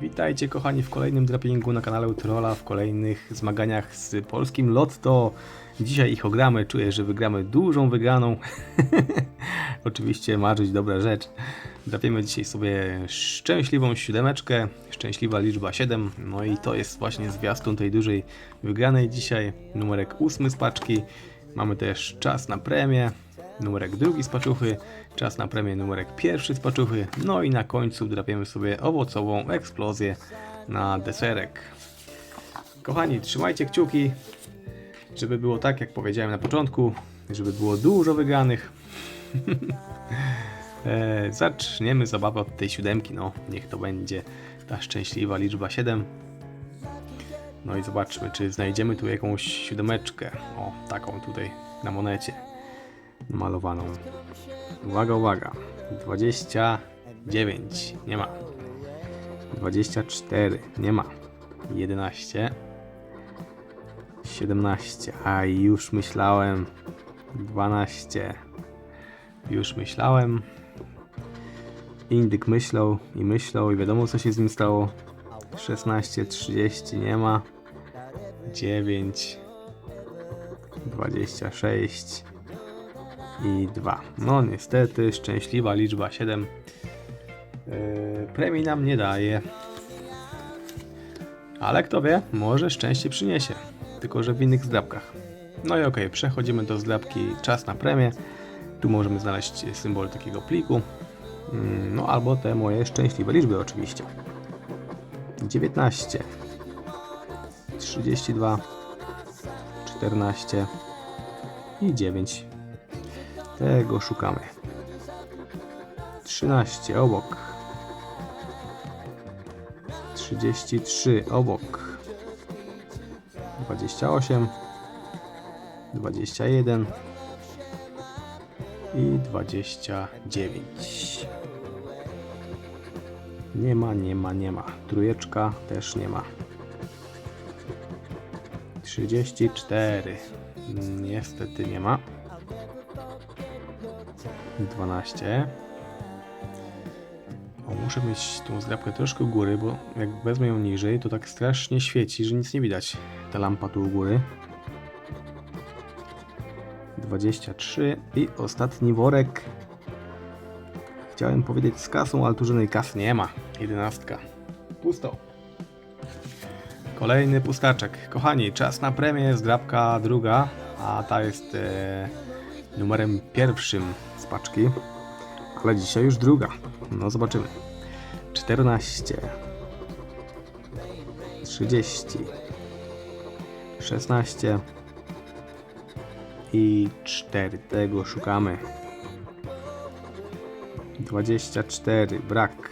Witajcie kochani w kolejnym drapingu na kanale Utrola, w kolejnych zmaganiach z polskim Lotto. Dzisiaj ich ogramy, czuję, że wygramy dużą wygraną. Oczywiście marzyć dobra rzecz. Drapiemy dzisiaj sobie szczęśliwą siódemeczkę, szczęśliwa liczba 7. No i to jest właśnie zwiastun tej dużej wygranej dzisiaj. Numerek ósmy z paczki. Mamy też czas na premię. Numerek drugi z paczuchy, czas na premię numerek pierwszy z paczuchy, no i na końcu drapiemy sobie owocową eksplozję na deserek. Kochani, trzymajcie kciuki, żeby było tak, jak powiedziałem na początku, żeby było dużo wygranych. e, zaczniemy zabawę od tej siódemki, no niech to będzie ta szczęśliwa liczba 7. No i zobaczmy, czy znajdziemy tu jakąś siódemeczkę. O, taką tutaj na monecie malowaną. Uwaga, uwaga. 29. Nie ma. 24. Nie ma. 11. 17. A już myślałem. 12. Już myślałem. Indyk myślał i myślał i wiadomo co się z nim stało. 16, 30 nie ma. 9, 26 i 2. No niestety, szczęśliwa liczba 7 yy, premii nam nie daje. Ale kto wie, może szczęście przyniesie. Tylko, że w innych zdrabkach. No i okej, przechodzimy do zdrabki czas na premię. Tu możemy znaleźć symbol takiego pliku. Mm, No albo te moje szczęśliwe liczby oczywiście. 19 32 14 i 9 tego szukamy. 13 obok. 33 obok. 28 21 i 29. Nie ma, nie ma, nie ma. Trójeczka też nie ma. 34. Niestety nie ma. 12. O, muszę mieć tą zgrabkę troszkę u góry, bo jak wezmę ją niżej, to tak strasznie świeci, że nic nie widać. Ta lampa tu u góry. 23 i ostatni worek. Chciałem powiedzieć z kasą, ale tu żadnej kasy nie ma. 11. Pusto. Kolejny pustaczek. Kochani, czas na premię, zgrabka druga, a ta jest e, numerem pierwszym z paczki, ale dzisiaj już druga. No zobaczymy. 14 30 16 i 4 tego szukamy. 24 brak.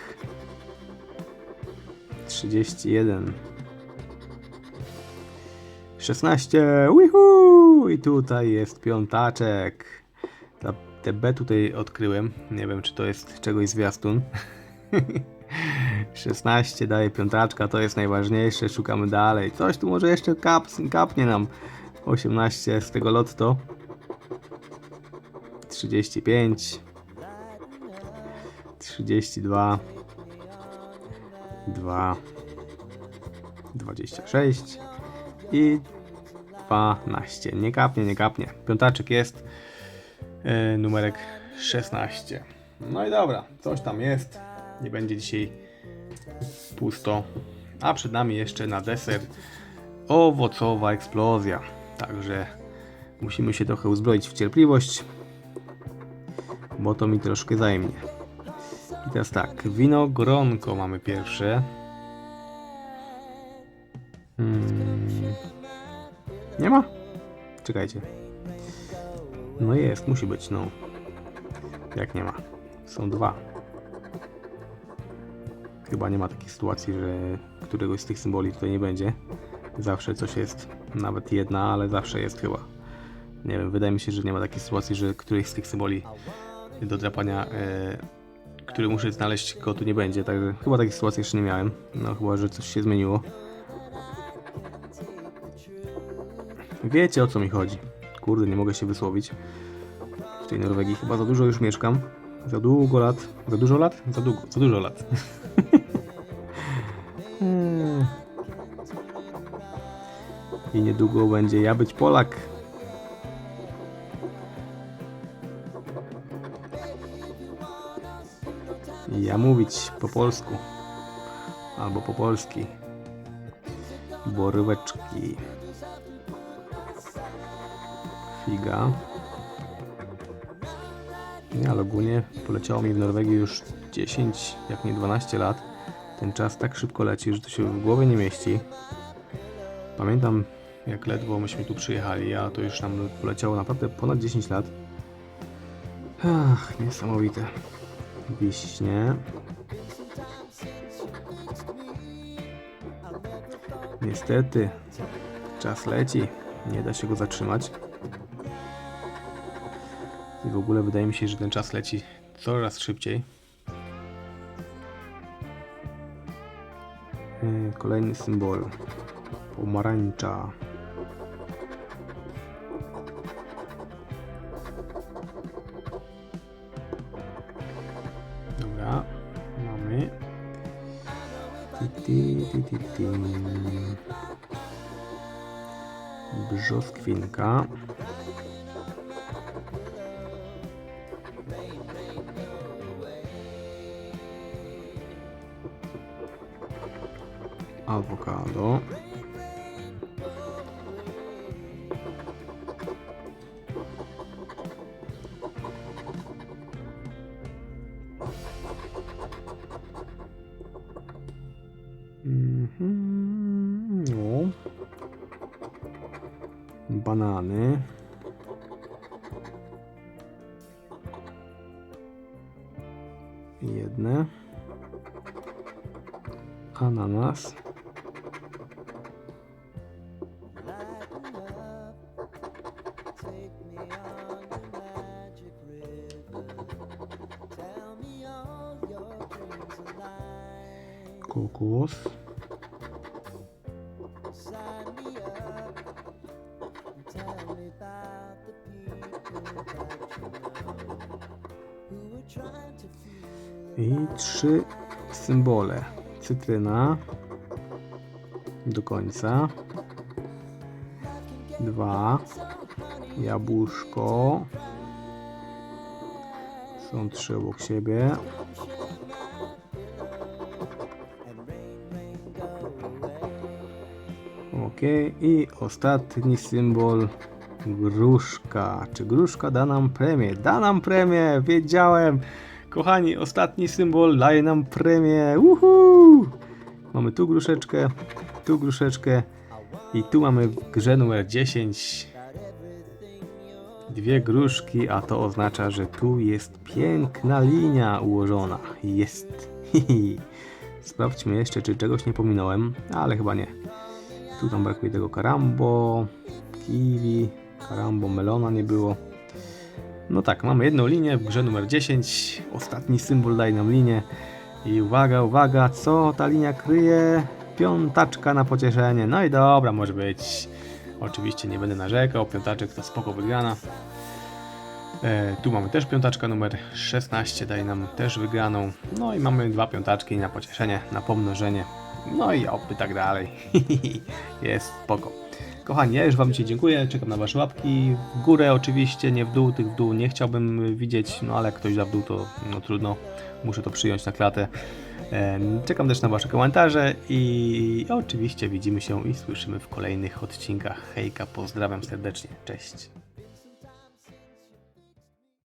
31 16 Wihu! I tutaj jest piątaczek. Ta, te B tutaj odkryłem. Nie wiem, czy to jest czegoś zwiastun. 16 daje piątaczka, to jest najważniejsze. Szukamy dalej. Coś tu może jeszcze kap, kapnie nam. 18 z tego lotto. 35 32 2 26 i 12. Nie kapnie, nie kapnie. Piątaczek jest. Yy, numerek 16. No i dobra, coś tam jest. Nie będzie dzisiaj pusto. A przed nami jeszcze na deser owocowa eksplozja. Także musimy się trochę uzbroić w cierpliwość, bo to mi troszkę zajmie. I teraz tak, winogronko mamy pierwsze. Hmm. Nie ma? Czekajcie. No jest, musi być, no. Jak nie ma? Są dwa. Chyba nie ma takiej sytuacji, że któregoś z tych symboli tutaj nie będzie. Zawsze coś jest, nawet jedna, ale zawsze jest chyba. Nie wiem, wydaje mi się, że nie ma takiej sytuacji, że któryś z tych symboli do drapania, e, który muszę znaleźć, go tu nie będzie. Także chyba takiej sytuacji jeszcze nie miałem. No chyba, że coś się zmieniło. Wiecie o co mi chodzi. Kurde, nie mogę się wysłowić. W tej Norwegii chyba za dużo już mieszkam. Za długo lat. Za dużo lat? Za długo. Za dużo lat. Hmm. I niedługo będzie ja być Polak. Ja mówić po polsku. Albo po polski. Boróweczki. Figa. Nie, ale ogólnie poleciało mi w Norwegii już 10, jak nie 12 lat. Ten czas tak szybko leci, że to się w głowie nie mieści. Pamiętam, jak ledwo myśmy tu przyjechali, a to już nam poleciało naprawdę ponad 10 lat. Ach, niesamowite. Wiśnie. Niestety, czas leci. Nie da się go zatrzymać. W ogóle wydaje mi się, że ten czas leci coraz szybciej. Yy, Kolejny symbol. Pomarańcza. Dobra, mamy. Brzoskwinka. Awokado. Mhm, No. Banany. Jedne. Ananas. Kokos. I trzy symbole. Cytryna. Do końca. Dwa. Jabłuszko. Są trzy obok siebie. I ostatni symbol gruszka. Czy gruszka da nam premię? Da nam premię, wiedziałem. Kochani, ostatni symbol daje nam premię. Uhu! Mamy tu gruszeczkę, tu gruszeczkę i tu mamy w grze numer 10 dwie gruszki, a to oznacza, że tu jest piękna linia ułożona. Jest. Sprawdźmy jeszcze, czy czegoś nie pominąłem, ale chyba nie. Tu tam brakuje tego karambo, kiwi, karambo, melona nie było. No tak, mamy jedną linię w grze numer 10. Ostatni symbol daje nam linię. I uwaga, uwaga, co ta linia kryje? Piątaczka na pocieszenie. No i dobra, może być. Oczywiście nie będę narzekał, piątaczek to spoko wygrana. E, tu mamy też piątaczka numer 16, daje nam też wygraną. No i mamy dwa piątaczki na pocieszenie, na pomnożenie. No i oby tak dalej. Jest spoko. Kochani, ja już Wam dzisiaj dziękuję, czekam na Wasze łapki. W górę oczywiście, nie w dół, tych w dół nie chciałbym widzieć, no ale jak ktoś da w dół, to no trudno, muszę to przyjąć na klatę. Em, Czekam też na Wasze komentarze i oczywiście widzimy się i słyszymy w kolejnych odcinkach. Hejka, pozdrawiam serdecznie, cześć.